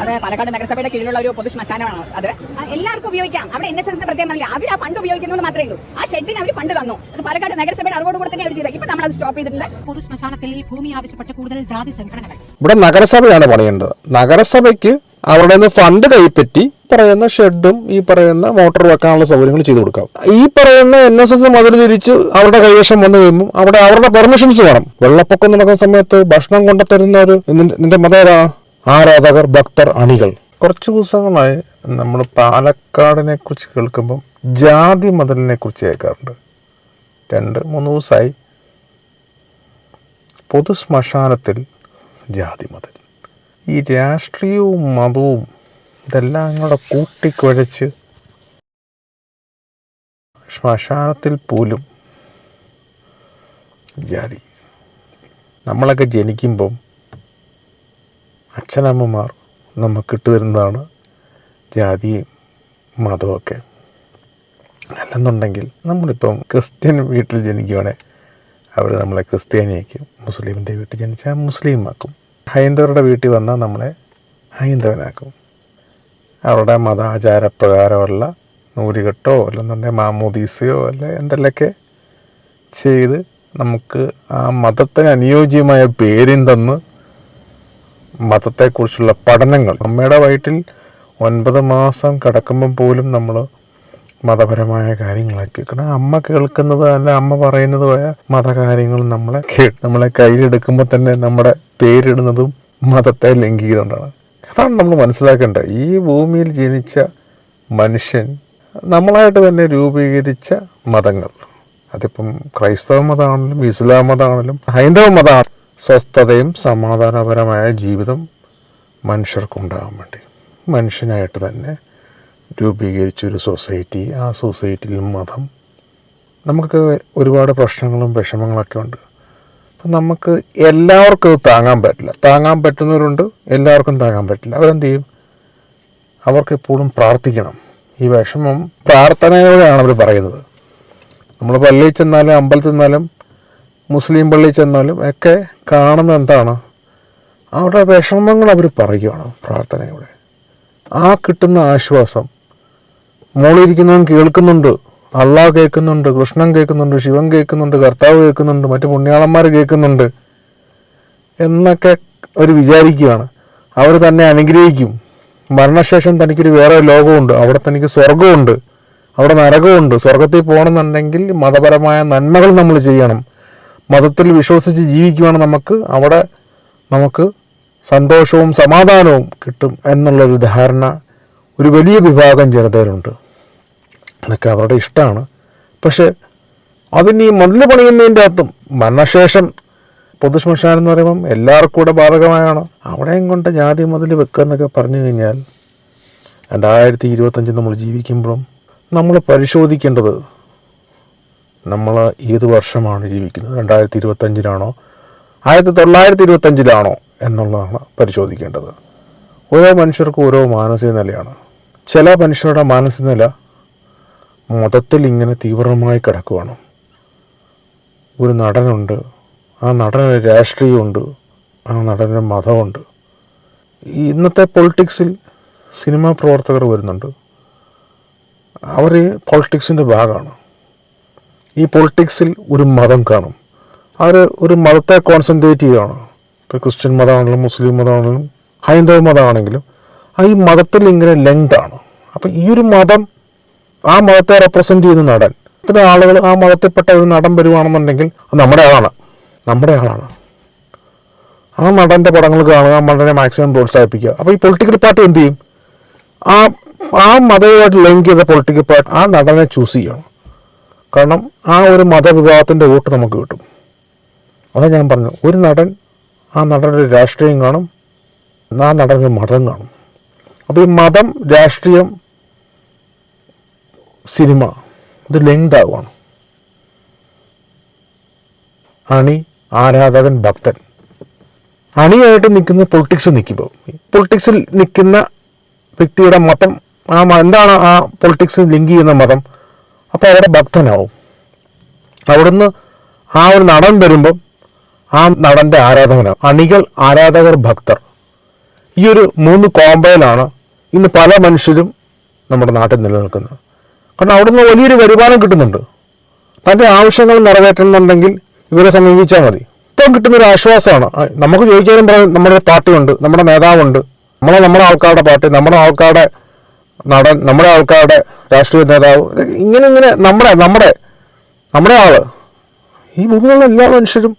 അത് പാലക്കാട് നഗരസഭയുടെ കീഴിലുള്ള ഒരു പൊതു ശ്മശാനമാണ് അത്. എല്ലാവർക്കും ഉപയോഗിക്കാം. അവിടെ എൻ എസ് എസ് പ്രത്യേകം പറഞ്ഞില്ല? അവർ ആ ഫണ്ട് ഉപയോഗിക്കുന്നു മാത്രമേ ഉള്ളൂ. ആ ഷെഡിന് അവർ ഫണ്ട് തന്നു. അത് പാലക്കാട് നഗരസഭയുടെ അറിവോട് കൂടെ തന്നെ അവർ ചെയ്തത്. ഇപ്പൊ നമ്മൾ അത് സ്റ്റോപ്പ് ചെയ്തിട്ടുണ്ട്. പൊതു ശ്മശാനത്തിൽ ഭൂമി ആവശ്യപ്പെട്ട് കൂടുതൽ ജാതി സംഘടനകൾ. ഇവിടെ നഗരസഭയാണ് പണിയേണ്ടത്. നഗരസഭയ്ക്ക് അവിടെ നിന്ന് ഫണ്ട് കൈപ്പറ്റി പറയുന്ന ഷെഡും ഈ പറയുന്ന മോട്ടർ വെക്കാനുള്ള സൗകര്യങ്ങൾ ചെയ്തു കൊടുക്കാം. ഈ പറയുന്ന എൻ എസ് എസ് മതിൽ തിരിച്ച് അവരുടെ കൈവശം വന്നു കഴിയുമ്പോൾ അവിടെ അവരുടെ പെർമിഷൻസ് വേണം. വെള്ളപ്പൊക്കം നടക്കുന്ന സമയത്ത് ഭക്ഷണം കൊണ്ടുത്തരുന്ന ഒരു നിന്റെ- മതേതാ? മതം ആരാധകർ ഭക്തർ അണികൾ. കുറച്ച് ദിവസങ്ങളായി നമ്മൾ പാലക്കാടിനെ കുറിച്ച് കേൾക്കുമ്പം ജാതി മതിലിനെ കുറിച്ച് കേൾക്കാറുണ്ട്. രണ്ട് മൂന്ന് ദിവസമായി പൊതു ശ്മശാനത്തിൽ ജാതി മതൽ. ഈ രാഷ്ട്രീയവും മതവും ഇതെല്ലാം കൂടെ കൂട്ടിക്കുഴച്ച് ശ്മശാനത്തിൽ പോലും ജാതി. നമ്മളൊക്കെ ജനിക്കുമ്പം അച്ഛനമ്മമാർ നമുക്ക് ഇട്ടുതരുന്നതാണ് ജാതിയും മതമൊക്കെ അല്ലെന്നുണ്ടെങ്കിൽ നമ്മളിപ്പം ക്രിസ്ത്യൻ വീട്ടിൽ ജനിക്കുകയാണെങ്കിൽ അവർ നമ്മളെ ക്രിസ്ത്യാനിയാക്കും മുസ്ലിമിന്റെ വീട്ടിൽ ജനിച്ചാൽ മുസ്ലിമാക്കും. ഹൈന്ദവരുടെ വീട്ടിൽ വന്നാൽ നമ്മളെ ഹൈന്ദവനാക്കും. അവരുടെ മതാചാരപ്രകാരമുള്ള നൂലുകെട്ടോ അല്ലെന്നുണ്ടെങ്കിൽ മാമോദീസയോ അല്ല എന്തെല്ലൊക്കെ ചെയ്ത് നമുക്ക് ആ മതത്തിന് അനുയോജ്യമായ പേരും തന്ന് മതത്തെക്കുറിച്ചുള്ള പഠനങ്ങൾ. അമ്മയുടെ വയറ്റിൽ ഒൻപത് മാസം കിടക്കുമ്പം പോലും നമ്മൾ മതപരമായ കാര്യങ്ങളൊക്കെ കാരണം അമ്മ കേൾക്കുന്നത് അല്ല അമ്മ പറയുന്നതുമായ മതകാര്യങ്ങൾ നമ്മളെ നമ്മളെ കയ്യിലെടുക്കുമ്പോൾ തന്നെ നമ്മുടെ പേരിടുന്നതും മതത്തെ ലംഘിക്കുന്നുണ്ടാണ് അതാണ് നമ്മൾ മനസ്സിലാക്കേണ്ടത്. ഈ ഭൂമിയിൽ ജനിച്ച മനുഷ്യൻ നമ്മളായിട്ട് തന്നെ രൂപീകരിച്ച മതങ്ങൾ. അതിപ്പം ക്രൈസ്തവ മതമാണെങ്കിലും ഇസ്ലാം മതമാണെങ്കിലും ഹൈന്ദവ മതമാണ്. സ്വസ്ഥതയും സമാധാനപരമായ ജീവിതം മനുഷ്യർക്കുണ്ടാകാൻ വേണ്ടി. മനുഷ്യനായിട്ട് തന്നെ രൂപീകരിച്ചൊരു സൊസൈറ്റി ആ സൊസൈറ്റിയിൽ മതം. നമുക്ക് ഒരുപാട് പ്രശ്നങ്ങളും വിഷമങ്ങളൊക്കെ ഉണ്ട്. അപ്പം നമുക്ക് എല്ലാവർക്കും ഇത് താങ്ങാൻ പറ്റില്ല. താങ്ങാൻ പറ്റുന്നവരുണ്ട് എല്ലാവർക്കും താങ്ങാൻ പറ്റില്ല. അവരെന്ത് ചെയ്യും? അവർക്ക് എപ്പോഴും പ്രാർത്ഥിക്കണം. ഈ വിഷമം പ്രാർത്ഥനയോടെയാണ് അവർ പറയുന്നത്. നമ്മൾ പള്ളിയിൽ ചെന്നാലും അമ്പലത്തിൽ ചെന്നാലും മുസ്ലിം പള്ളി ചെന്നാലും ഒക്കെ കാണുന്ന എന്താണ്? അവരുടെ വിഷമങ്ങൾ അവർ പറയുകയാണ് പ്രാർത്ഥനയോടെ. ആ കിട്ടുന്ന ആശ്വാസം. മോളിരിക്കുന്നവൻ കേൾക്കുന്നുണ്ട്. അള്ളാഹ് കേൾക്കുന്നുണ്ട് കൃഷ്ണൻ കേൾക്കുന്നുണ്ട് ശിവൻ കേൾക്കുന്നുണ്ട് കർത്താവ് കേൾക്കുന്നുണ്ട് മറ്റു പുണ്യാളന്മാർ കേൾക്കുന്നുണ്ട് എന്നൊക്കെ അവർ വിചാരിക്കുകയാണ് അവർ തന്നെ അനുഗ്രഹിക്കും. മരണശേഷം തനിക്കൊരു വേറെ ലോകമുണ്ട്. അവിടെ തനിക്ക് സ്വർഗമുണ്ട് അവിടെ നരകമുണ്ട്. സ്വർഗത്തിൽ പോകണമെന്നുണ്ടെങ്കിൽ മതപരമായ നന്മകൾ നമ്മൾ ചെയ്യണം. മതത്തിൽ വിശ്വസിച്ച് ജീവിക്കുവാണ് നമുക്ക് അവിടെ നമുക്ക് സന്തോഷവും സമാധാനവും കിട്ടും എന്നുള്ളൊരു ധാരണ ഒരു വലിയ വിഭാഗം ജനതയിലുണ്ട്. അതൊക്കെ അവരുടെ ഇഷ്ടമാണ്. പക്ഷേ അതിന് ഈ മതിൽ പണിയുന്നതിന്റെ അകത്തും മരണശേഷം പൊതുശ്മശാനം എന്ന് പറയുമ്പം എല്ലാവർക്കും കൂടെ ബാധകമായാണ്. അവിടെയും കൊണ്ട് ജാതി മതിൽ വെക്കുക എന്നൊക്കെ പറഞ്ഞു കഴിഞ്ഞാൽ രണ്ടായിരത്തി ഇരുപത്തഞ്ച് നമ്മൾ ജീവിക്കുമ്പോഴും നമ്മൾ പരിശോധിക്കേണ്ടത് നമ്മൾ ഏത് വർഷമാണ് ജീവിക്കുന്നത്? രണ്ടായിരത്തി ഇരുപത്തഞ്ചിലാണോ ആയിരത്തി തൊള്ളായിരത്തി ഇരുപത്തഞ്ചിലാണോ എന്നുള്ളതാണ് പരിശോധിക്കേണ്ടത്. ഓരോ മനുഷ്യർക്കും ഓരോ മാനസിക നിലയാണ് ചില മനുഷ്യരുടെ മാനസിക നില മതത്തിൽ ഇങ്ങനെ തീവ്രമായി കിടക്കുവാണ്. ഒരു നടനുണ്ട് ആ നടന് രാഷ്ട്രീയമുണ്ട് ആ നടന് മതമുണ്ട്. ഇന്നത്തെ പൊളിറ്റിക്സിൽ സിനിമാ പ്രവർത്തകർ വരുന്നുണ്ട്. അവർ പൊളിറ്റിക്സിന്റെ ഭാഗമാണ്. ഈ പൊളിറ്റിക്സിൽ ഒരു മതം കാണും. അവർ ഒരു മതത്തെ കോൺസെൻട്രേറ്റ് ചെയ്യുകയാണ്. ഇപ്പോൾ ക്രിസ്ത്യൻ മതമാണെങ്കിലും മുസ്ലിം മതമാണെങ്കിലും ഹൈന്ദവ മതമാണെങ്കിലും ആ ഈ മതത്തിൽ ഇങ്ങനെ ലിങ്ക്ഡ് ആണ്. അപ്പം ഈ ഒരു മതം ആ മതത്തെ റെപ്രസെന്റ് ചെയ്യുന്ന നടൻ ഇത്ര ആളുകൾ ആ മതത്തിൽപ്പെട്ട ഒരു നടൻ വരുവാണെന്നുണ്ടെങ്കിൽ നമ്മുടെ ആളാണ്. നമ്മുടെ ആളാണ്. ആ നടന്റെ പടങ്ങൾ കാണുക ആ നടനെ മാക്സിമം പ്രോത്സാഹിപ്പിക്കുക. അപ്പോൾ ഈ പൊളിറ്റിക്കൽ പാർട്ടി എന്ത് ചെയ്യും? ആ ആ മതവുമായിട്ട് ലിങ്ക് ചെയ്ത പൊളിറ്റിക്കൽ പാർട്ടി ആ നടനെ ചൂസ് ചെയ്യണം. കാരണം ആ ഒരു മതവിഭാഗത്തിന്റെ വോട്ട് നമുക്ക് കിട്ടും. അതാ ഞാൻ പറഞ്ഞു ഒരു നടൻ ആ നടന്റെ രാഷ്ട്രീയം കാണും ആ നടന്റെ മതം കാണും. അപ്പോൾ ഈ മതം രാഷ്ട്രീയം സിനിമ ഇത് ലിങ്ക്ഡ് ആവുകയാണ്. അണി ആരാധകൻ ഭക്തൻ. അണിയായിട്ട് നിൽക്കുന്ന പൊളിറ്റിക്സ് നിൽക്കുമ്പോൾ പൊളിറ്റിക്സിൽ നിൽക്കുന്ന വ്യക്തിയുടെ മതം ആ എന്താണ് ആ പൊളിറ്റിക്സ് ലിങ്ക് ചെയ്യുന്ന മതം? അപ്പോൾ അവിടെ ഭക്തനാവും. അവിടുന്ന് ആ ഒരു നടൻ വരുമ്പം ആ നടന്റെ ആരാധകനാണ്. അണികൾ ആരാധകർ ഭക്തർ. ഈ ഒരു മൂന്ന് കോമ്പയിലാണ് ഇന്ന് പല മനുഷ്യരും നമ്മുടെ നാട്ടിൽ നിലനിൽക്കുന്നത്. കാരണം അവിടുന്ന് വലിയൊരു വരുമാനം കിട്ടുന്നുണ്ട്. തന്റെ ആവശ്യങ്ങൾ നിറവേറ്റണമെന്നുണ്ടെങ്കിൽ ഇവരെ സമീപിച്ചാൽ മതി. ഇപ്പം കിട്ടുന്നൊരു ആശ്വാസമാണ്. നമുക്ക് ചോദിക്കാനും പറയാൻ നമ്മുടെ പാർട്ടിയുണ്ട് നമ്മുടെ നേതാവുണ്ട് നമ്മളെ നമ്മുടെ ആൾക്കാരുടെ പാർട്ടി നമ്മുടെ ആൾക്കാരുടെ നടൻ നമ്മുടെ ആൾക്കാരുടെ രാഷ്ട്രീയ നേതാവ് ഇങ്ങനെ ഇങ്ങനെ നമ്മുടെ നമ്മുടെ നമ്മുടെ ആൾ. ഈ ഭൂമിയിലുള്ള എല്ലാ മനുഷ്യരും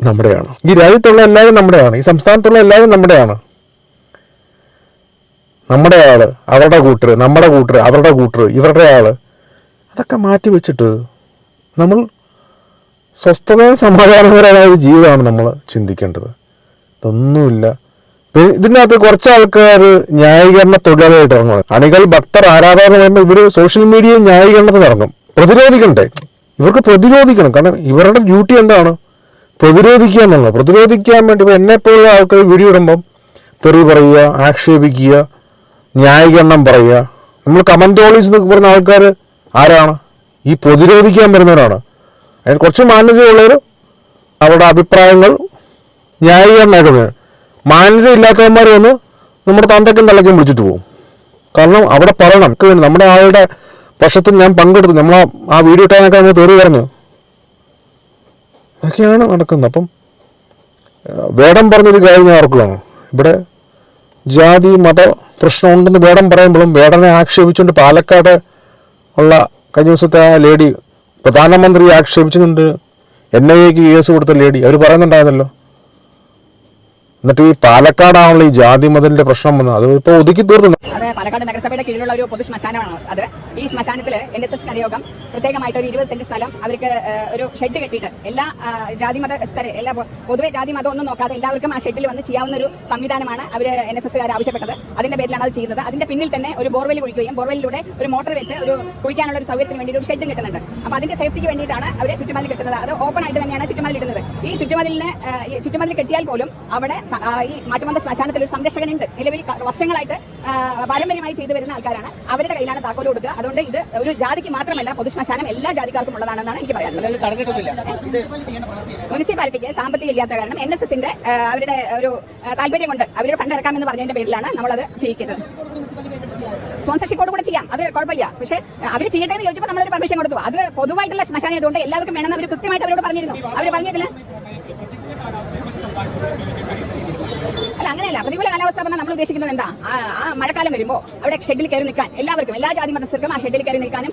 നമ്മുടെയാണ്. ഈ രാജ്യത്തുള്ള എല്ലാവരും നമ്മുടെയാണ്. ഈ സംസ്ഥാനത്തുള്ള എല്ലാവരും നമ്മുടെയാണ്. നമ്മുടെ ആൾ അവരുടെ കൂട്ടർ നമ്മുടെ കൂട്ടർ അവരുടെ കൂട്ടർ ഇവരുടെ ആൾ. അതൊക്കെ മാറ്റി വെച്ചിട്ട് നമ്മൾ സ്വസ്ഥതയും സമാധാനപരമായ ഒരു ജീവിതമാണ് നമ്മൾ ചിന്തിക്കേണ്ടത്. ഇതൊന്നുമില്ല. ഇതിനകത്ത് കുറച്ച് ആൾക്കാർ ന്യായീകരണ തൊഴിലാളിയായിട്ട് ഇറങ്ങും അണികൾ ഭക്തർ ആരാധകർ പറയുമ്പോൾ ഇവർ സോഷ്യൽ മീഡിയ ന്യായീകരണത്തിന് ഇറങ്ങും. പ്രതിരോധിക്കണ്ടേ? ഇവർക്ക് പ്രതിരോധിക്കണം. കാരണം ഇവരുടെ ഡ്യൂട്ടി എന്താണ്? പ്രതിരോധിക്കുക എന്നുള്ളത്. പ്രതിരോധിക്കാൻ വേണ്ടി ഇപ്പോൾ എന്നെപ്പോലുള്ള ആൾക്കാർ വീഡിയോ ഇടുമ്പം തെറി പറയുക ആക്ഷേപിക്കുക ന്യായീകരണം പറയുക. നമ്മൾ കമന്റോളീസ് എന്നൊക്കെ പറയുന്ന ആൾക്കാർ ആരാണ്? ഈ പ്രതിരോധിക്കാൻ വരുന്നവരാണ്. അതിന് കുറച്ച് മാന്യതയുള്ളവർ അവരുടെ അഭിപ്രായങ്ങൾ ന്യായീകരണമാക്കുന്നത് മാന്യത ഇല്ലാത്തവന്മാർ വന്ന് നമ്മുടെ തന്തയ്ക്കും തള്ളയ്ക്കും വിളിച്ചിട്ട് പോകും. കാരണം അവിടെ പറയണം വേണ്ടി നമ്മുടെ ആളുടെ പക്ഷത്തിൽ ഞാൻ പങ്കെടുത്തു. നമ്മൾ ആ- ആ വീഡിയോ ഇട്ടാനൊക്കെ നമ്മൾ തെറി പറഞ്ഞു. അതൊക്കെയാണ് നടക്കുന്നത്. അപ്പം വേടം പറഞ്ഞൊരു കാര്യം ഞാൻ ഓർക്കുകയാണ്. ഇവിടെ ജാതി മത പ്രശ്നമുണ്ടെന്ന് വേടം പറയുമ്പോഴും വേടനെ ആക്ഷേപിച്ചുകൊണ്ട് പാലക്കാട് ഉള്ള കഴിഞ്ഞ ദിവസത്തെ ആ ലേഡി പ്രധാനമന്ത്രി ആക്ഷേപിച്ചിട്ടുണ്ട്. എൻ ഐ എക്ക് കേസ് കൊടുത്ത ലേഡി. അവർ പറയുന്നുണ്ടായിരുന്നല്ലോ. എന്നിട്ട് ഈ പാലക്കാടാണല്ലോ ഈ ജാതി മതലിന്റെ പ്രശ്നം വന്നത്. അത് ഇപ്പൊ ഒതുക്കി തീർന്നു അത് പാലക്കാട് നഗരസഭയുടെ കീഴിലുള്ള ഒരു പൊതു ശ്മശാനമാണ് അത്. ഈ ശ്മശാനത്തിൽ എൻ എസ് എസ് കരയോഗം പ്രത്യേകമായിട്ട് ഒരു ഇരുപത് സെന്റ് സ്ഥലം അവർക്ക് ഒരു ഷെഡ് കെട്ടിയിട്ട് എല്ലാ ജാതി മത സ്ഥലം എല്ലാ പൊതുവെ ജാതി മതം ഒന്നും നോക്കാതെ എല്ലാവർക്കും ആ ഷെഡിൽ വന്ന് ചെയ്യാവുന്ന ഒരു സംവിധാനമാണ് അവർ എൻ എസ് എസ്സുകാർ ആവശ്യപ്പെട്ടത്. അതിന്റെ പേരിലാണ് അത് ചെയ്യുന്നത് അതിന്റെ പിന്നിൽ തന്നെ ഒരു ബോർവെൽ കുഴിക്കുകയും ബോർവെല്ലിലൂടെ ഒരു മോട്ടർ വെച്ച് ഒരു കുഴിക്കാനുള്ള ഒരു സൗകര്യത്തിന് വേണ്ടി ഒരു ഷെഡ് കിട്ടുന്നുണ്ട്. അപ്പൊ അതിന്റെ സേഫ്റ്റിക്ക് വേണ്ടിയിട്ടാണ് അവരെ ചുറ്റുമതിൽ കിട്ടുന്നത്. അത് ഓപ്പൺ ആയിട്ട് തന്നെയാണ് ചുറ്റുമതിൽ ഇടുന്നത്. ഈ ചുറ്റുമതിലിന് ചുറ്റുമതിൽ കെട്ടിയാൽ പോലും അവിടെ ഈ മാട്ടുമന്ത ശ്മശാനത്തിൽ ഒരു സംരക്ഷകനുണ്ട്. നിലവിൽ വർഷങ്ങളായിട്ട് പാരമ്പര്യമായി ചെയ്തു വരുന്ന ആൾക്കാരാണ്. അവരുടെ കയ്യിലാണ് താക്കോൽ കൊടുക്കുക. അതുകൊണ്ട് ഇത് ഒരു ജാതിക്ക് മാത്രമല്ല പൊതു ശ്മശാനം എല്ലാ ജാതിക്കാർക്കും ഉള്ളതാണെന്നാണ് എനിക്ക് പറയാനുള്ളത്. മുനിസിപ്പാലിറ്റിക്ക് സാമ്പത്തികം ഇല്ലാത്ത കാരണം എൻ എസ് എസിന്റെ അവരുടെ ഒരു താല്പര്യം കൊണ്ട് അവരുടെ ഫണ്ട് ഇറക്കാമെന്ന് പറഞ്ഞതിന്റെ പേരിലാണ് നമ്മളത് ചെയ്യിക്കുന്നത്. സ്പോൺസർഷിപ്പോട് കൂടെ ചെയ്യാം. അത് കുഴപ്പമില്ല. പക്ഷേ അവർ ചെയ്യട്ടെ എന്ന് ചോദിച്ചപ്പോൾ നമ്മളൊരു പെർമിഷൻ കൊടുത്തു. അത് പൊതുവായിട്ടുള്ള ശ്മശാനം ആയതുകൊണ്ട് എല്ലാവർക്കും വേണമെന്ന് അവർ കൃത്യമായിട്ട് അവരോട് പറഞ്ഞിരുന്നു. അവർ പറഞ്ഞതിന് അല്ല അങ്ങനെയല്ല. പ്രതികൂല കാലാവസ്ഥ പറഞ്ഞാൽ നമ്മൾ ഉദ്ദേശിക്കുന്നത് എന്താ? ആ മഴക്കാലം വരുമ്പോൾ അവിടെ ഷെഡിൽ കയറി നിൽക്കാൻ. എല്ലാവർക്കും എല്ലാ ജാതി മതസ്ഥർക്കും ആ ഷെഡിൽ കയറി നിൽക്കാനും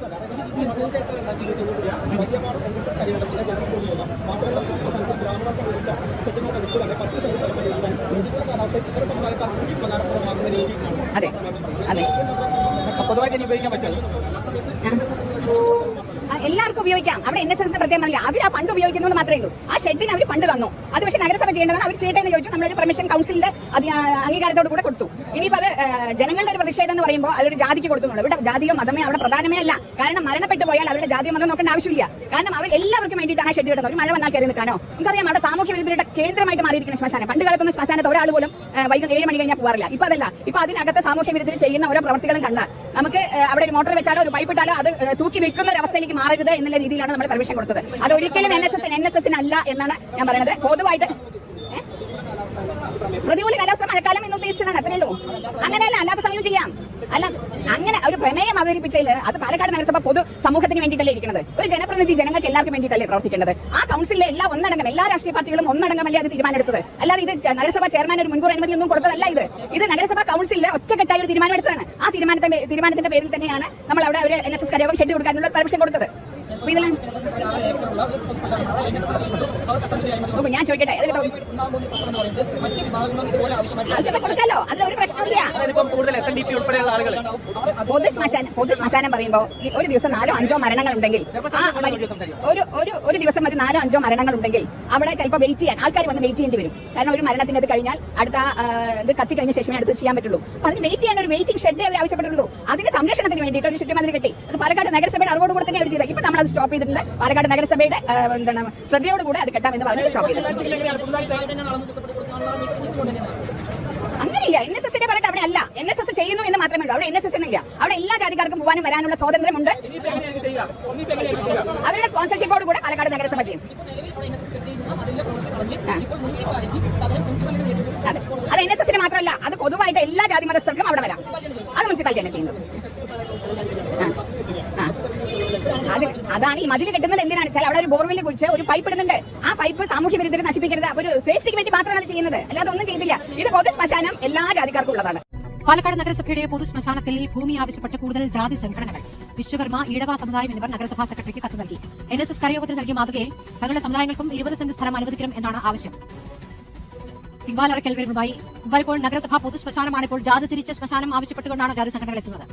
അതെ അതെ പൊതുവായിട്ട് ഇനി ഉപയോഗിക്കാൻ പറ്റുമോ ആ, ഉപയോഗിക്കാം. അവിടെ എൻ എസ് എസിന്റെ പ്രത്യേകം അവർ ആ ഫണ്ട് ഉപയോഗിക്കുന്നു എന്ന് മാത്രമേ ഉള്ളൂ. ആ ഷെഡിന് അവർ ഫണ്ട് തന്നു. അത് പക്ഷേ നഗരസഭ ചെയ്യേണ്ടതാണ്. അവർ ചെയ്യട്ടെ എന്ന് ചോദിച്ചു. നമ്മളൊരു പെർമിഷൻ കൗൺസിലിന്റെ അംഗീകാരത്തോട് കൂടെ കൊടുത്തു. ഇനിയിപ്പോൾ അത് ജനങ്ങളുടെ ഒരു പ്രതിഷേധം എന്ന് പറയുമ്പോൾ അതൊരു ജാതിക്ക് കൊടുക്കുന്നുള്ളൂ. ഇവിടെ ജാതിയോ മതമേ അവിടെ പ്രധാനമേ അല്ല. കാരണം മരണപ്പെട്ടു പോയാൽ അവരുടെ ജാതിയോ മതം നോക്കേണ്ട ആവശ്യമില്ല. കാരണം അവർ എല്ലാവർക്കും വേണ്ടിയിട്ടാണ് ഷെഡ്യൂൾ ഷെഡ് കിട്ടുന്നത് ഒരു മഴ വന്നാൽ കയറി നിൽക്കാനോ? നമുക്കറിയാം അവിടെ സാമൂഹ്യ വിരുദ്ധരുടെ കേന്ദ്രമായിട്ട് മാറിയിരിക്കുന്ന ശ്മശാനം. പണ്ട് കാലത്തൊന്നും ശ്മശാനത്ത് ഒരാൾ പോലും വൈകുന്നേരം ഏഴ് മണി കഴിഞ്ഞാൽ പോകാറില്ല ഇപ്പൊ അതല്ല. ഇപ്പൊ അതിനകത്ത് സാമൂഹ്യ വിരുദ്ധർ ചെയ്യുന്ന ഓരോ പ്രവർത്തികളും കണ്ടാൽ നമുക്ക് അവിടെ ഒരു മോട്ടോർ വെച്ചാലോ ഒരു പൈപ്പ് ഇട്ടാലോ അത് തൂക്കി വിൽക്കുന്ന ഒരു അവസ്ഥയിലേക്ക് മാറരുത് എന്നുള്ള രീതിയിലാണ് നമ്മൾ പെർമിഷൻ കൊടുത്തത്. അത് ഒരിക്കലും N S S N S എസിനല്ല എന്നാണ് ഞാൻ പറയുന്നത്. പൊതുവായിട്ട്? പ്രതികൂല കാലാവസ്ഥ മഴക്കാലം എന്ന് ഉദ്ദേശിച്ചതാണ് അത്രേ ഉള്ളൂ. അങ്ങനെയല്ല അല്ലാത്ത സമയം ചെയ്യാം. അല്ല അങ്ങനെ ഒരു പ്രമേയം അവതരിപ്പിച്ചതിൽ അത് പാലക്കാട് നഗരസഭ പൊതു സമൂഹത്തിന് വേണ്ടിയിട്ടല്ലേ ഇരിക്കുന്നത്? ഒരു ജനപ്രതിനിധി ജനങ്ങൾക്ക് എല്ലാവർക്കും വേണ്ടിയിട്ടല്ലേ പ്രവർത്തിക്കേണ്ടത്? ആ കൗൺസിലിലെ എല്ലാ ഒന്നടങ്കം എല്ലാ രാഷ്ട്രീയ പാർട്ടികളും ഒന്നടങ്കമല്ലേ അത് തീരുമാനമെടുത്തത്? അല്ലാതെ ഇത് നഗരസഭ ചെയർമാൻ ഒരു മുൻകൂർ അനുമതി ഒന്നും കൊടുത്തതല്ല ഇത്. ഇത് നഗരസഭ കൗൺസിലിലെ ഒറ്റക്കെട്ടായ ഒരു തീരുമാനം എടുത്തതാണ് ആ തീരുമാനത്തിന്റെ തീരുമാനത്തിന്റെ പേരിൽ തന്നെയാണ് നമ്മൾ അവിടെ ഒരു എൻ എസ് എസ് ഷെഡ് കൊടുക്കാനുള്ള പെർമിഷൻ കൊടുത്തത്. അപ്പൊ ഞാൻ ചോദിക്കട്ടെ കൊടുക്കാലോ അതിലൊരു പ്രശ്നമില്ല പൊതു ശ്മശാനം പൊതു ശ്മശാനം പറയുമ്പോൾ ഒരു ദിവസം നാലോ അഞ്ചോ മരണങ്ങൾ ഉണ്ടെങ്കിൽ ഒരു ഒരു ഒരു ദിവസം ഒരു നാലോ അഞ്ചോ മരണങ്ങൾ ഉണ്ടെങ്കിൽ അവിടെ ചിലപ്പോൾ വെയിറ്റ് ചെയ്യാൻ ആൾക്കാർ വന്ന് വെയിറ്റ് ചെയ്യേണ്ടി വരും. കാരണം ഒരു മരണത്തിന് അത് കഴിഞ്ഞാൽ അടുത്ത ഇത് കത്തി കഴിഞ്ഞ ശേഷമേ അടുത്ത് ചെയ്യാൻ പറ്റുള്ളൂ. അപ്പൊ അതിന് വെയിറ്റ് ചെയ്യാൻ ഒരു വെയിറ്റിംഗ് ഷെഡ് അവർ ആവശ്യപ്പെട്ടുള്ളൂ അതിന്റെ സംരക്ഷണത്തിന് വേണ്ടിയിട്ട് ഒരു ചുറ്റുമതിൽ കിട്ടി. അത് പാലക്കാട് നഗരസഭയുടെ അറിവോട് കൂടെ തന്നെ അവർ ചെയ്തത് ഇപ്പൊ നമ്മൾ അത് സ്റ്റോപ്പ് ചെയ്തിട്ടുണ്ട്. പാലക്കാട് നഗരസഭയുടെ എന്താണ് ശ്രദ്ധയോടുകൂടെ അത് കെട്ടാമെന്ന് പറഞ്ഞു സ്റ്റോപ്പ് ചെയ്തിട്ടുണ്ട്. അങ്ങനെയില്ല. എൻ എസ് എസിന്റെ പറഞ്ഞിട്ട് അവിടെ അല്ല എൻ എസ് എസ് ചെയ്യുന്നു എന്ന് മാത്രമേ ഉള്ളൂ. അവിടെ എൻ എസ് എസ് എന്നില്ല അവിടെ എല്ലാ ജാതിക്കാർക്കും പോകാനും വരാനുള്ള സ്വാതന്ത്ര്യമുണ്ട്. അവരുടെ സ്പോൺസർഷിപ്പോട് കൂടെ പാലക്കാട് നഗരസഭ ചെയ്യും. അതെ. എൻ എസ് എസിന് മാത്രമല്ല. അത് പൊതുവായിട്ട് എല്ലാ ജാതി മതസ്ഥർക്കും അവിടെ വരാം. അത് മുനിസിപ്പാലിറ്റി തന്നെ ചെയ്യുന്നത് ആ. ആ. അത് അതാണ് ഈ മതിൽ കെട്ടുന്നത് എന്തിനാണ് വെച്ചാൽ അവിടെ ഒരു ബോർവെല്ല് കുഴിച്ച് ഒരു പൈപ്പ് ഇടുന്നുണ്ട്. ആ പൈപ്പ് സാമൂഹ്യ വിരുദ്ധരെ നശിപ്പിക്കരുത്. ഒരു സേഫ്റ്റിക്ക് വേണ്ടി മാത്രമാണ് അത് ചെയ്യുന്നത്. അല്ലാതെ ഒന്നും ചെയ്തില്ല. ഇത് പൊതു ശ്മശാനം എല്ലാ ജാതിക്കാർക്കും ഉള്ളതാണ്. പാലക്കാട് നഗരസഭയുടെ പൊതു ശ്മശാനത്തിൽ ഭൂമി ആവശ്യപ്പെട്ട് കൂടുതൽ ജാതി സംഘടനകൾ വിശ്വകർമ്മ ഈഴവ സമുദായം എന്നിവർ നഗരസഭാ സെക്രട്ടറിക്ക് കത്ത് നൽകി. എൻ എസ് എസ് കരയോഗത്തിന് നൽകിയ മാതൃകയിൽ തങ്ങളുടെ സമുദായങ്ങൾക്കും ഇരുപത് സെന്റ് സ്ഥലം അനുവദിക്കണം എന്നാണ് ആവശ്യം. ഇക്ബാൽ വരുന്നതായി. ഇക്ബാൽ ഇപ്പോൾ നഗരസഭാ പൊതു ശ്മശാനമാണ് ഇപ്പോൾ ജാതി തിരിച്ച ശ്മശാനം ആവശ്യപ്പെട്ടുകൊണ്ടാണ് ജാതി സംഘടനകൾ എത്തുന്നത്.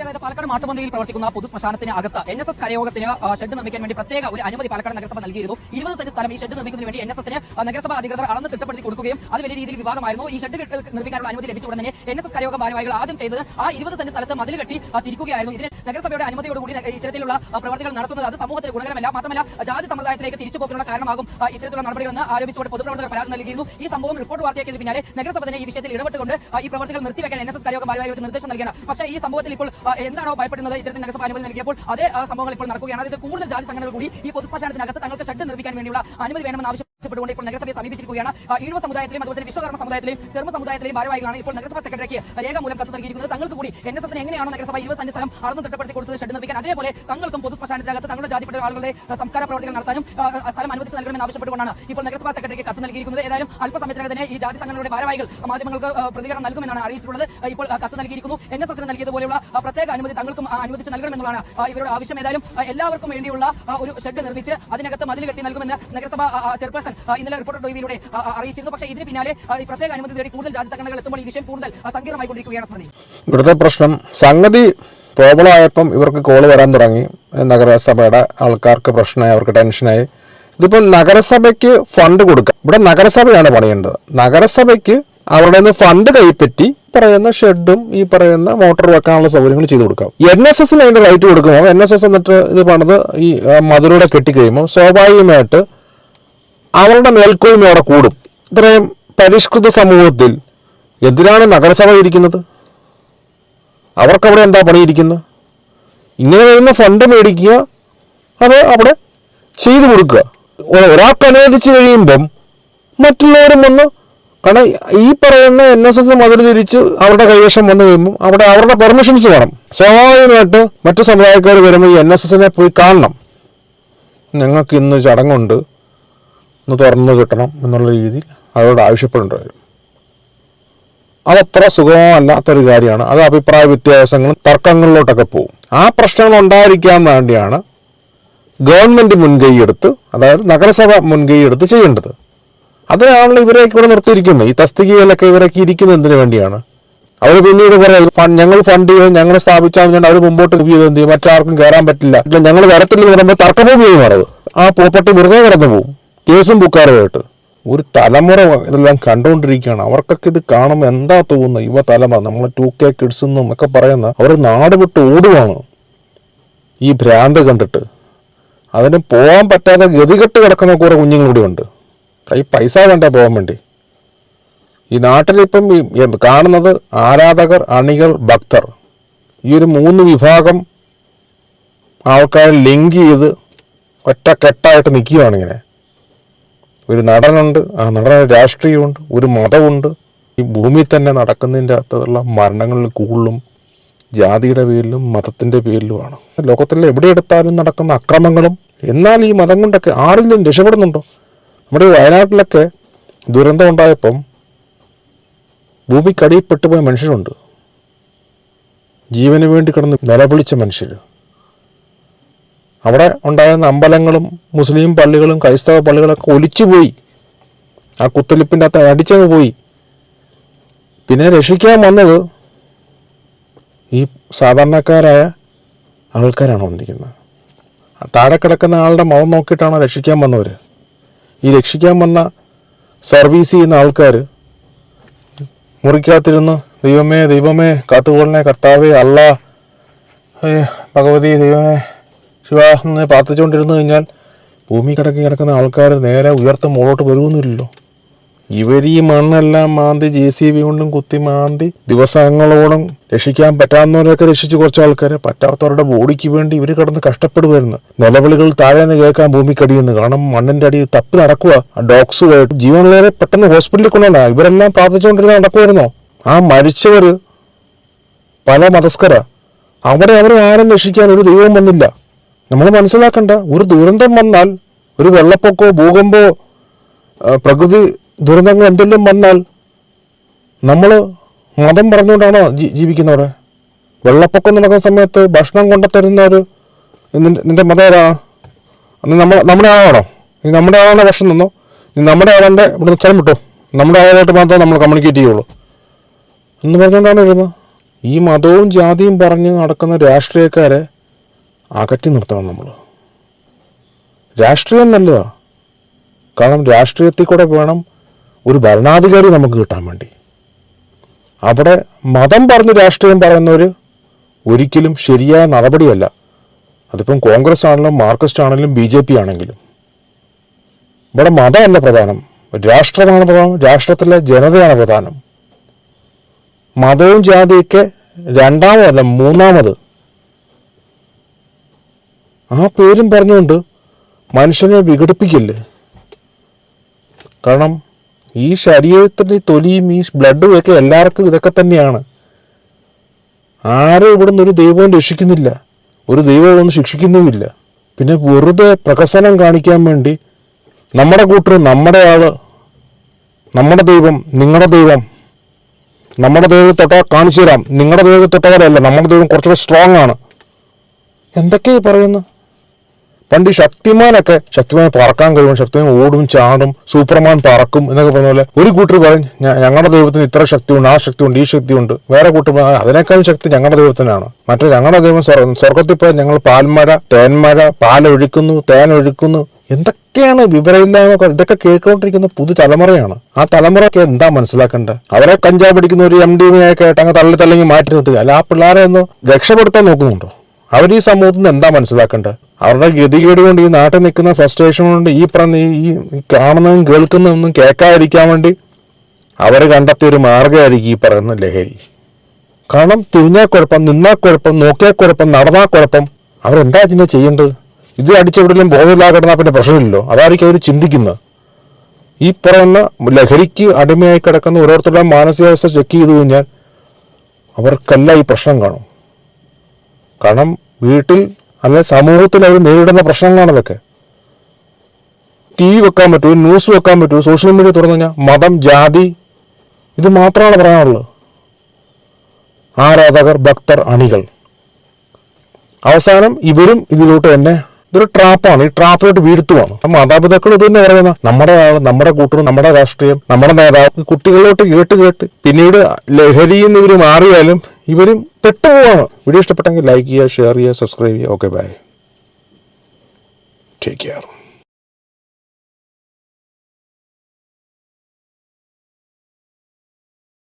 ഇവിടെ അതായത് പാലക്കാട് മാട്ടുമന്തിയിൽ പ്രവർത്തിക്കുന്ന പൊതു ശ്മശാനത്തിന് അകത്ത് എൻ എസ് എസ് കരയോഗത്തിന് ഷെഡ് നിർമ്മിക്കാൻ വേണ്ടി പ്രത്യേക ഒരു അനുമതി പാലക്കാട് നഗരസഭ നൽകിയിരുന്നു. ഇരുപത് സെന്റ് സ്ഥലം ഈ ഷെഡ് നിർമ്മിക്കുന്നതിന് വേണ്ടി എൻ എസ് എസിന് നഗരസഭ അധികൃതർ അളന്ന് തിട്ടപ്പെടുത്തി കൊടുക്കുകയും അത് വലിയ രീതിയിൽ വിവാദമായിരുന്നു. ഈ ഷെഡ് നിർമ്മിക്കാനുള്ള അനുമതി ലഭിച്ച ഉടനെ എൻ എസ് എസ് കരയോഗ ഭാരവാഹികൾ ആദ്യം ചെയ്തത് ആ ഇരുപത് സെന്റ് സ്ഥലത്ത് മതിൽ കെട്ടി തിരിക്കുകയായിരുന്നു. ഇതിന് നഗരസഭയുടെ അനുമതിയോടുകൂടി ഇത്തരത്തിലുള്ള പ്രവർത്തികൾ നടത്തുന്നത് അത് സമൂഹത്തിന് ഗുണകരമല്ല മാത്രമല്ല ജാതി സമ്പ്രദായത്തിലേക്ക് തിരിച്ചു പോകാനുള്ള കാരണമാകും. ഇത്തരത്തിലുള്ള നടപടികളെന്ന് ആരോപിച്ചുകൊണ്ട് പൊതുപ്രവർത്തകർ പരാതി നൽകിയിരുന്നു. ഈ സംഭവം റിപ്പോർട്ട് വാർത്തയാക്കിയതിന് പിന്നാലെ നഗരസഭ തന്നെ ഈ വിഷയത്തിൽ ഇടപെട്ടുകൊണ്ട് ഈ പ്രവർത്തികൾ നിർത്തിവെക്കാൻ എൻ എസ് എസ് കരയോഗ ഭാരവാഹികൾക്ക് നിർദ്ദേശം നൽകിയാണ്. പക്ഷേ ഈ സംഭവത്തിൽ ഇപ്പോൾ എന്താണോ ഭയപ്പെടുന്നത്? ഇത്തരത്തിൽ നഗരസഭ അനുമതി നൽകിയപ്പോൾ അതേ സംഭവങ്ങൾ ഇപ്പോൾ നടക്കുകയാണ്. അതായത് കൂടുതൽ ജാതി സംഘടനകൾ കൂടി ഈ പൊതുശ്മശാനത്തിനകത്ത് തങ്ങൾക്ക് ഷെഡ് നിർമ്മിക്കാൻ വേണ്ടിയുള്ള അനുമതി വേണമെന്ന് ആവശ്യപ്പെട്ടുകൊണ്ട് ഇപ്പോൾ നഗരസഭയെ സമീപിച്ചിരിക്കുകയാണ്. ഈഴവ സമുദായത്തിലെയും അതുപോലെ വിശ്വകർമ്മ സമുദായത്തിലെയും ചെറുമ സമുദായത്തിലെയും ഭാരവാഹികളാണ് ഇപ്പോൾ നഗരസഭ സെക്രട്ടറിക്ക് രേഖ മൂലം കത്ത് നൽകിയിരിക്കുന്നത്. തങ്ങൾക്ക് കൂടി എൻ എസ് എസിന് എങ്ങനെയാണോ നഗരസഭ ഇരുപത് സെന്റ് സ്ഥലം അളന്ന് തിട്ടപ്പെടുത്തി കൊടുത്തത് ഷെഡ് നിർമ്മിക്കാൻ അതേപോലെ തങ്ങൾക്കും പൊതു ശ്മശാനത്തിനകത്ത് തങ്ങളുടെ ജാതിപ്പെട്ട ആളുകളുടെ സംസ്കാര പ്രവർത്തനങ്ങൾ നടത്താനും സ്ഥലം അനുവദിച്ച് നൽകണമെന്ന് ആവശ്യപ്പെട്ടുകൊണ്ടാണ് ഇപ്പോൾ നഗരസഭാ സെക്രട്ടറിക്ക് കത്ത് നൽകിയിരിക്കുന്നത്. ഏതായാലും അല്പസമയത്തിനകം തന്നെ ഈ ജാതി സംഘടനകളുടെ ഭാരവാഹികൾ മാധ്യമങ്ങൾക്ക് പ്രതികരണം നൽകുമെന്നാണ് അറിയിച്ചിട്ടുള്ളത്. ഇപ്പോൾ കത്ത് നൽകിയിരിക്കുന്നു. എൻ എസ് എസിന് നൽകിയതുപോലെയുള്ള പ്രത്യേക അനുമതി തങ്ങൾക്കും അനുവദിച്ച് നൽകണമെന്നുള്ളതാണ് ഇവരുടെ ആവശ്യം. ഏതായാലും എല്ലാവർക്കും വേണ്ടിയുള്ള ഒരു ഷെഡ് നിർമ്മിച്ച് അതിനകത്ത് മതിൽ കെട്ടി നൽകുമെന്ന് നഗരസഭ ആ, ഇന്നലെ റിപ്പോർട്ടർ ആ, അറിയിച്ചിരുന്നു. പക്ഷേ ഇതിന് പിന്നാലെ ഈ പ്രത്യേക അനുമതി തേടി കൂടുതൽ ജാതി സംഘടനകൾ എത്തുമ്പോൾ ഈ വിഷയം കൂടുതൽ സങ്കീർണമായിക്കൊണ്ടിരിക്കുകയാണ് സ്മൃതി. ഇവിടുത്തെ പ്രശ്നം സംഗതി പ്രോബ്ലം ആയപ്പം ഇവർക്ക് കോൾ വരാൻ തുടങ്ങി. നഗരസഭയുടെ ആൾക്കാർക്ക് പ്രശ്നമായി അവർക്ക് ടെൻഷനായി ഇതിപ്പോൾ നഗരസഭയ്ക്ക് ഫണ്ട് കൊടുക്കുക ഇവിടെ നഗരസഭയാണ് പണിയേണ്ടത്. നഗരസഭയ്ക്ക് അവരുടെ നിന്ന് ഫണ്ട് കൈപ്പറ്റി പറയുന്ന ഷെഡും ഈ പറയുന്ന മോട്ടോർ വെക്കാനുള്ള സൗകര്യങ്ങൾ ചെയ്തു കൊടുക്കാം. എൻ എസ് എസിന് അതിന്റെ റൈറ്റ് കൊടുക്കുമ്പോൾ എൻ എസ് എസ് എന്നിട്ട് ഇത് പണിത് ഈ മധുരയുടെ കെട്ടിക്കഴിയുമ്പോൾ സ്വാഭാവികമായിട്ട് അവരുടെ മേൽക്കോയ്മ അവിടെ കൂടും. ഇത്രയും പരിഷ്കൃത സമൂഹത്തിൽ എന്തിനാണ് നഗരസഭ ഇരിക്കുന്നത് അവർക്കവിടെ എന്താ പണിയിരിക്കുന്നത്? ഇങ്ങനെ വരുന്ന ഫണ്ട് മേടിക്കുക അത് അവിടെ ചെയ്തു കൊടുക്കുക. ഒരാൾക്ക് അനുവദിച്ച് കഴിയുമ്പം മറ്റുള്ളവരും വന്ന് കാരണം ഈ പറയുന്ന എൻ എസ് എസ് മതിൽ തിരിച്ച് അവരുടെ കൈവശം വന്നു കഴിയുമ്പോൾ അവിടെ അവരുടെ പെർമിഷൻസ് വേണം. സ്വാഭാവികമായിട്ട് മറ്റു സമുദായക്കാർ വരുമ്പോൾ ഈ എൻ എസ് എസിനെ പോയി കാണണം. ഞങ്ങൾക്ക് ഇന്ന് ചടങ്ങുണ്ട്. ഒന്ന് തുറന്നു കിട്ടണം എന്നുള്ള രീതിയിൽ അവരോട് ആവശ്യപ്പെടേണ്ടി അതത്ര സുഗമമല്ലാത്തൊരു കാര്യമാണ്. അത് അഭിപ്രായ വ്യത്യാസങ്ങളും തർക്കങ്ങളിലോട്ടൊക്കെ പോകും. ആ പ്രശ്നങ്ങൾ ഉണ്ടായിരിക്കാൻ വേണ്ടിയാണ് ഗവൺമെന്റ് മുൻകൈയെടുത്ത് അതായത് നഗരസഭ മുൻകൈയെടുത്ത് ചെയ്യേണ്ടത്. അതിനാണല്ലോ ഇവരെയൊക്കെ ഇവിടെ നിർത്തിയിരിക്കുന്നത്. ഈ തസ്തികയിലൊക്കെ ഇവരൊക്കെ ഇരിക്കുന്നത് എന്തിനു വേണ്ടിയാണ്? അവർ പിന്നീട് പറയാം ഞങ്ങൾ ഫണ്ട് ചെയ്ത് ഞങ്ങൾ സ്ഥാപിച്ചാൽ അവർ മുമ്പോട്ട് ചെയ്ത്. എന്ത് ചെയ്യും മറ്റാർക്കും കയറാൻ പറ്റില്ല. ഞങ്ങൾ തരത്തില്ലെന്ന് പറയുമ്പോൾ തർക്കഭൂമിയായി മാറത് ആ പ്രോപ്പർട്ടി വെറുതെ കടന്നു പോകും കേസും ബുക്കാറുമായിട്ട് ഒരു തലമുറ ഇതെല്ലാം കണ്ടുകൊണ്ടിരിക്കുകയാണ് അവർക്കൊക്കെ ഇത് കാണുമ്പോൾ എന്താ തോന്നുന്നത്? യുവ തലമുറ നമ്മൾ ടു കെ കിഡ്സ് എന്നും ഒക്കെ പറയുന്ന അവർ നാട് വിട്ട് ഓടുവാണ്. ഈ ഭ്രാന്ത് കണ്ടിട്ട്. അതിന് പോകാൻ പറ്റാതെ ഗതികെട്ട് കിടക്കുന്ന കുറെ കുഞ്ഞുങ്ങൾ കൂടി ഉണ്ട്. കൈ പൈസ വേണ്ട പോകാൻ വേണ്ടി. ഈ നാട്ടിലിപ്പം ഈ കാണുന്നത് ആരാധകർ അണികൾ ഭക്തർ. ഈ ഒരു മൂന്ന് വിഭാഗം ആൾക്കാർ ലിങ്ക് ചെയ്ത് ഒറ്റ കെട്ടായിട്ട് നിൽക്കുകയാണ് ഇങ്ങനെ. ഒരു നടനുണ്ട് ആ നടന് രാഷ്ട്രീയമുണ്ട് ഒരു മതമുണ്ട്. ഈ ഭൂമിയിൽ തന്നെ നടക്കുന്നതിന്റെ അകത്തുള്ള മരണങ്ങളിൽ കൂടുതലും ജാതിയുടെ പേരിലും മതത്തിന്റെ പേരിലുമാണ്. ലോകത്തിൽ എവിടെ എടുത്താലും നടക്കുന്ന അക്രമങ്ങളും എന്നാൽ ഈ മതം കൊണ്ടൊക്കെ ആരെങ്കിലും രക്ഷപ്പെടുന്നുണ്ടോ? നമ്മുടെ വയനാട്ടിലൊക്കെ ദുരന്തം ഉണ്ടായപ്പം ഭൂമിക്കടിയിൽ പെട്ടുപോയ മനുഷ്യരുണ്ട്. ജീവന് വേണ്ടി കിടന്ന് നിലവിളിച്ച മനുഷ്യർ അവിടെ ഉണ്ടായിരുന്ന അമ്പലങ്ങളും മുസ്ലിം പള്ളികളും ക്രൈസ്തവ പള്ളികളൊക്കെ ഒലിച്ചുപോയി. ആ കുത്തലിപ്പിന്റെ അകത്ത് അടിച്ചങ്ങ് പോയി. പിന്നെ രക്ഷിക്കാൻ വന്നത് ഈ സാധാരണക്കാരായ ആൾക്കാരാണ് വന്നിരിക്കുന്നത്. താഴെ കിടക്കുന്ന ആളുടെ മതം നോക്കിയിട്ടാണ് രക്ഷിക്കാൻ വന്നവർ ഈ രക്ഷിക്കാൻ വന്ന സർവീസ് ചെയ്യുന്ന ആൾക്കാർ മുറിക്കാത്തിരുന്ന് ദൈവമേ ദൈവമേ കാത്തുകൊള്ളനെ കർത്താവേ അല്ല ഭഗവതി ദൈവമേ ശിവ എന്ന് പ്രാർത്ഥിച്ചുകൊണ്ടിരുന്നു കഴിഞ്ഞാൽ ഭൂമി കിടക്കി കിടക്കുന്ന ആൾക്കാർ നേരെ ഉയർത്ത് മുകളോട്ട് വരുമെന്നില്ലല്ലോ ഇവർ ഈ മണ്ണെല്ലാം മാന്തി ജെ സി ബി കൊണ്ടും കുത്തി മാന്തി ദിവസങ്ങളോടും രക്ഷിക്കാൻ പറ്റാവുന്നവരെയൊക്കെ രക്ഷിച്ച് കുറച്ച് ആൾക്കാരെ പറ്റാത്തവരുടെ ബോഡിക്ക് വേണ്ടി ഇവർ കിടന്ന് കഷ്ടപ്പെടുമായിരുന്നു നിലവിളികൾ താഴെ നിന്ന് കേൾക്കാൻ ഭൂമിക്കടിയെന്ന് കാരണം മണ്ണിന്റെ അടി തപ്പി നടക്കുക ഡോഗ്സുമായിട്ട് ജീവനുള്ളവരെ പെട്ടെന്ന് ഹോസ്പിറ്റലിൽ കൊണ്ടുവന്ന. ഇവരെല്ലാം പ്രാർത്ഥിച്ചുകൊണ്ടിരുന്ന നടക്കുമായിരുന്നോ ആ മരിച്ചവര് പല മതസ്കര. അവിടെ അവരെ ആരും രക്ഷിക്കാൻ ഒരു ദൈവം വന്നില്ല. നമ്മൾ മനസ്സിലാക്കണ്ട ഒരു ദുരന്തം വന്നാൽ ഒരു വെള്ളപ്പൊക്കമോ ഭൂകമ്പോ പ്രകൃതി ദുരന്തങ്ങൾ എന്തെല്ലാം വന്നാൽ നമ്മൾ മതം പറഞ്ഞുകൊണ്ടാണോ ജീ- ജീവിക്കുന്നവിടെ വെള്ളപ്പൊക്കം നടക്കുന്ന സമയത്ത് ഭക്ഷണം കൊണ്ടുത്തരുന്ന ഒരു നിന്റെ മതം ഏതാ? നമ്മൾ നമ്മുടെ ആളാണോ? നീ നമ്മുടെ ആളാണ് ഭക്ഷണം തന്നോ? നീ നമ്മുടെ ആളാണ്ട് ഇവിടെ സ്ഥലം വിട്ടോ. നമ്മുടെ ആളായിട്ട് മാത്രമേ നമ്മൾ കമ്മ്യൂണിക്കേറ്റ് ചെയ്യുള്ളൂ. എന്ന് പറഞ്ഞുകൊണ്ടാണ് വരുന്നത്. ഈ മതവും ജാതിയും പറഞ്ഞ് നടക്കുന്ന രാഷ്ട്രീയക്കാരെ അകറ്റി നിർത്തണം നമ്മൾ രാഷ്ട്രീയം നല്ലതാണ് കാരണം രാഷ്ട്രീയത്തിൽ കൂടെ വേണം ഒരു ഭരണാധികാരി നമുക്ക് കിട്ടാൻ വേണ്ടി. അവിടെ മതം പറഞ്ഞ് രാഷ്ട്രീയം പറയുന്നവർ ഒരിക്കലും ശരിയായ നടപടിയല്ല. അതിപ്പം കോൺഗ്രസ് ആണെങ്കിലും മാർക്സിസ്റ്റ് ആണെങ്കിലും ബി ജെ പി ആണെങ്കിലും. ഇവിടെ മതമല്ല പ്രധാനം. രാഷ്ട്രമാണ് പ്രധാനം. രാഷ്ട്രത്തിലെ ജനതയാണ് പ്രധാനം. മതവും ജാതിയൊക്കെ രണ്ടാമതല്ല മൂന്നാമത്. ആ പേരും പറഞ്ഞുകൊണ്ട് മനുഷ്യനെ വിഘടിപ്പിക്കില്ലേ? കാരണം ഈ ശരീരത്തിന്റെ തൊലിയും ഈ ബ്ലഡും ഒക്കെ എല്ലാവർക്കും ഇതൊക്കെ തന്നെയാണ്. ആരും ഇവിടുന്ന് ഒരു ദൈവവും രക്ഷിക്കുന്നില്ല. ഒരു ദൈവവും ഒന്നും ശിക്ഷിക്കുന്നുമില്ല. പിന്നെ വെറുതെ പ്രകസനം കാണിക്കാൻ വേണ്ടി നമ്മുടെ കൂട്ടർ നമ്മുടെ ആൾ നമ്മുടെ ദൈവം നിങ്ങളുടെ ദൈവം നമ്മുടെ ദൈവത്തെ തൊട്ടാൽ കാണിച്ചു തരാം നിങ്ങളുടെ ദൈവത്തെ തൊട്ടവരല്ല നമ്മുടെ ദൈവം കുറച്ചുകൂടെ സ്ട്രോങ് ആണ്. എന്തൊക്കെയാണ് പറയുന്നത്? പണ്ട് ശക്തിമാനൊക്കെ ശക്തിമാൻ പറക്കാൻ കഴിയും ശക്തിമാൻ ഓടും ചാടും സൂപ്പർമാൻ പറക്കും എന്നൊക്കെ പറഞ്ഞ പോലെ ഒരു കൂട്ടർ പറയും "ഞ- ഞങ്ങളുടെ ദൈവത്തിന് ഇത്ര ശക്തിയുണ്ട് ആ ശക്തിയുണ്ട് ഈ ശക്തിയുണ്ട്. വേറെ കൂട്ടർ അതിനേക്കാളും ശക്തി ഞങ്ങളുടെ ദൈവത്തിനാണ്. മറ്റേ ഞങ്ങളുടെ ദൈവം സ്വർഗ- സ്വർഗത്തിൽ പോയാൽ ഞങ്ങൾ പാൽമഴ തേന്മഴ പാലൊഴിക്കുന്നു തേൻ ഒഴിക്കുന്നു എന്തൊക്കെയാണ് വിവരമില്ലായ്മ ഇതൊക്കെ കേൾക്കൊണ്ടിരിക്കുന്ന പുതു തലമുറയാണ്. ആ തലമുറയ്ക്ക് എന്താ മനസ്സിലാക്കേണ്ടത്? അവരെ കഞ്ചാവ് പിടിക്കുന്ന ഒരു എം ഡി എമ്മിനെയൊക്കെ അങ്ങ് തള്ളി തള്ളി മാറ്റി നിർത്തുക. അല്ല ആ പിള്ളേരെ ഒന്ന് രക്ഷപ്പെടുത്താൻ നോക്കുന്നുണ്ടോ? അവർ ഈ സമൂഹത്തിൽ നിന്ന് എന്താ മനസ്സിലാക്കേണ്ടത് അവരുടെ ഗതികേട് കൊണ്ട് ഈ നാട്ടിൽ നിൽക്കുന്ന ഫ്രസ്ട്രേഷൻ കൊണ്ട് ഈ പറഞ്ഞ ഈ കാണുന്നതും കേൾക്കുന്നതൊന്നും കേൾക്കാതിരിക്കാൻ വേണ്ടി അവർ കണ്ടെത്തിയ ഒരു മാർഗമായിരിക്കും ഈ പറയുന്ന ലഹരി. കാരണം തിരിഞ്ഞാൽ കുഴപ്പം നിന്നാൽ കുഴപ്പം നോക്കിയാൽ കുഴപ്പം നടന്നാൽ കുഴപ്പം. അവരെന്താ ഇതിനെ ചെയ്യേണ്ടത്? ഇത് അടിച്ചെവിടെയും ബോധമില്ലാതെ കിടന്നാൽ പിന്നെ പ്രശ്നമില്ലല്ലോ. അതായിരിക്കും അവർ ചിന്തിക്കുന്നത്. ഈ പറയുന്ന ലഹരിക്ക് അടിമയായി കിടക്കുന്ന ഓരോരുത്തരുടെ മാനസികാവസ്ഥ ചെക്ക് ചെയ്തു കഴിഞ്ഞാൽ അവർക്കെല്ലാം ഈ പ്രശ്നം കാണും. കാരണം വീട്ടിൽ അല്ലെ സമൂഹത്തിൽ അവർ നേരിടുന്ന പ്രശ്നങ്ങളാണ് ഇതൊക്കെ ടി വി വെക്കാൻ പറ്റൂ ന്യൂസ് വെക്കാൻ പറ്റൂ സോഷ്യൽ മീഡിയ തുറന്നു കഴിഞ്ഞാൽ മതം ജാതി ഇത് മാത്രമാണ് പറയാനുള്ളത്. ആരാധകർ ഭക്തർ അണികൾ. അവസാനം ഇവരും ഇതിലോട്ട് തന്നെ ഇതൊരു ട്രാപ്പാണ്. ഈ ട്രാപ്പിലോട്ട് വീഴ്ത്തുവാണ്. മാതാപിതാക്കൾ ഇത് തന്നെ പറയുന്ന നമ്മുടെ ആൾ നമ്മുടെ കൂട്ടർ നമ്മുടെ രാഷ്ട്രീയം നമ്മുടെ നേതാവ് കുട്ടികളിലോട്ട് കേട്ട് കേട്ട് പിന്നീട് ലഹരിയിൽ നിന്ന് ഇവർ മാറിയാലും ഇവരും പെട്ടുപോവാണ് വീഡിയോ ഇഷ്ടപ്പെട്ടെങ്കിൽ ലൈക്ക് ചെയ്യുക ഷെയർ ചെയ്യുക സബ്സ്ക്രൈബ് ചെയ്യുക ഓക്കെ ബൈ ടേക്ക് കെയർ